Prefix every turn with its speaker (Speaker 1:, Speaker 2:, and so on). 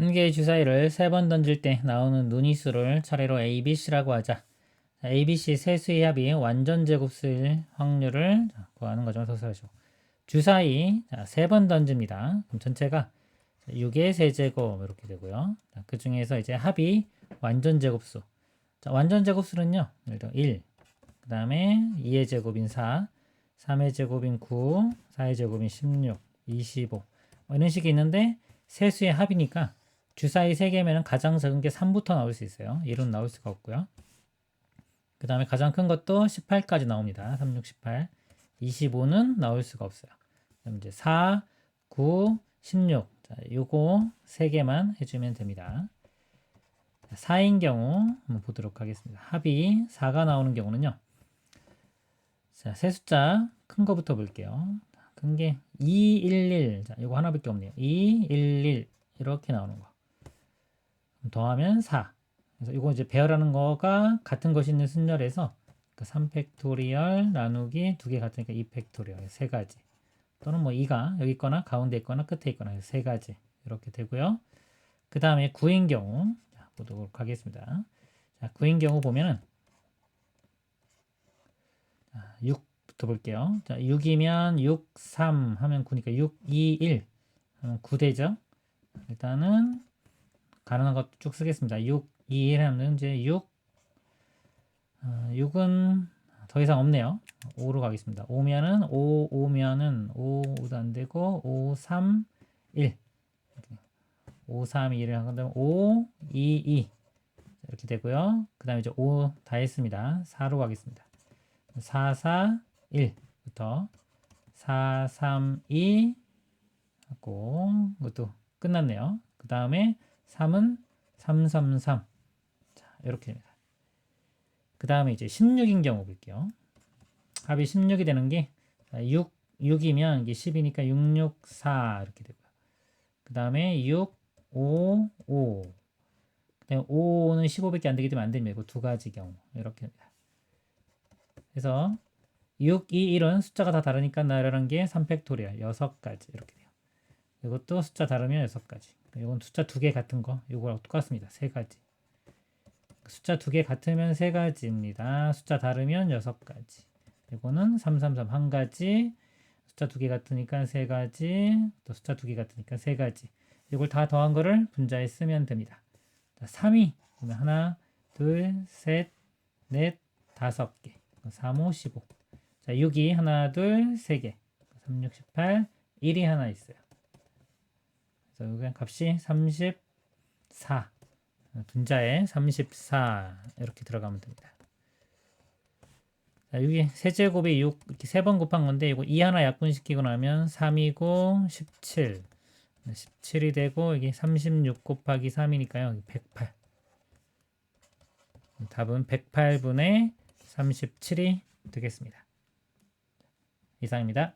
Speaker 1: 한 개의 주사위를 세 번 던질 때 나오는 눈이수를 차례로 A, B, C라고 하자. 자, A, B, C 세 수의 합이 완전 제곱수일 확률을 자, 구하는 거죠. 서술하시고. 주사위 세 번 던집니다. 그럼 전체가 6의 세제곱 이렇게 되고요. 자, 그 중에서 이제 합이 완전 제곱수. 자, 완전 제곱수는요. 예를 들어 1, 그 다음에 2의 제곱인 4, 3의 제곱인 9, 4의 제곱인 16, 25. 뭐 이런 식이 있는데 세수의 합이니까 주사위 3개면 가장 적은 게 3부터 나올 수 있어요. 1은 나올 수가 없고요. 그 다음에 가장 큰 것도 18까지 나옵니다. 3, 6, 18. 25는 나올 수가 없어요. 그럼 이제 4, 9, 16. 자, 요거 3개만 해주면 됩니다. 4인 경우 한번 보도록 하겠습니다. 합이 4가 나오는 경우는요. 자, 세 숫자 큰 거부터 볼게요. 큰 게 211. 자, 요거 하나밖에 없네요. 211 이렇게 나오는 거. 더하면 4. 그래서 이거 이제 배열하는 거가 같은 것이 있는 순열에서 그 3팩토리얼 나누기 두 개 같으니까 2팩토리얼 세 가지. 또는 뭐 2가 여기 있거나 가운데 있거나 끝에 있거나 세 가지 이렇게 되고요. 그 다음에 9인 경우 자, 보도록 하겠습니다. 자, 9인 경우 보면은 자, 6부터 볼게요. 자, 6이면 6, 3 하면 9니까 6, 2, 1 하면 9되죠. 일단은 가능한 것도 쭉 쓰겠습니다. 6, 2, 1 하면 이제 6 어, 6은 더 이상 없네요. 5로 가겠습니다. 5면은 5, 5면은 5도 안 되고 5, 3, 1 5, 3, 1을 한 건데 5, 2, 2 이렇게 되고요. 그 다음에 이제 5 다 했습니다. 4로 가겠습니다. 4, 4, 1부터 4, 3, 2 하고 이것도 끝났네요. 그 다음에 3은 3, 3, 3 자, 이렇게 됩니다. 그 다음에 이제 16인 경우 볼게요. 합이 16이 되는 게 6, 6이면 이게 10이니까 6, 6, 4 이렇게 되고요. 그 다음에 6, 5, 5. 그 다음에 5는 15밖에 안 되기 때문에 안 됩니다. 두 가지 경우. 이렇게 됩니다. 그래서 6, 2, 1은 숫자가 다 다르니까 나열하는 게 3팩토리얼 6가지 이렇게 돼요. 이것도 숫자 다르면 6가지. 이건 숫자 두 개 같은 거. 이거랑 똑같습니다. 세 가지. 숫자 두 개 같으면 세 가지입니다. 숫자 다르면 여섯 가지. 이거는 333 한 가지. 숫자 두 개 같으니까 세 가지. 또 숫자 두 개 같으니까 세 가지. 이걸 다 더한 거를 분자에 쓰면 됩니다. 자, 3이 그러면 하나, 둘, 셋, 넷, 다섯 개. 3, 5, 15. 자, 6이 하나, 둘, 세 개. 3, 6, 18. 1이 하나 있어요. 그래서 여기 값이 34. 분자에 34 이렇게 들어가면 됩니다. 자, 여기 세제곱이 6 이렇게 세 번 곱한 건데 이거 2 하나 약분시키고 나면 3이고 17 17이 되고 이게 36 곱하기 3이니까요. 108 답은 108분의 37이 되겠습니다. 이상입니다.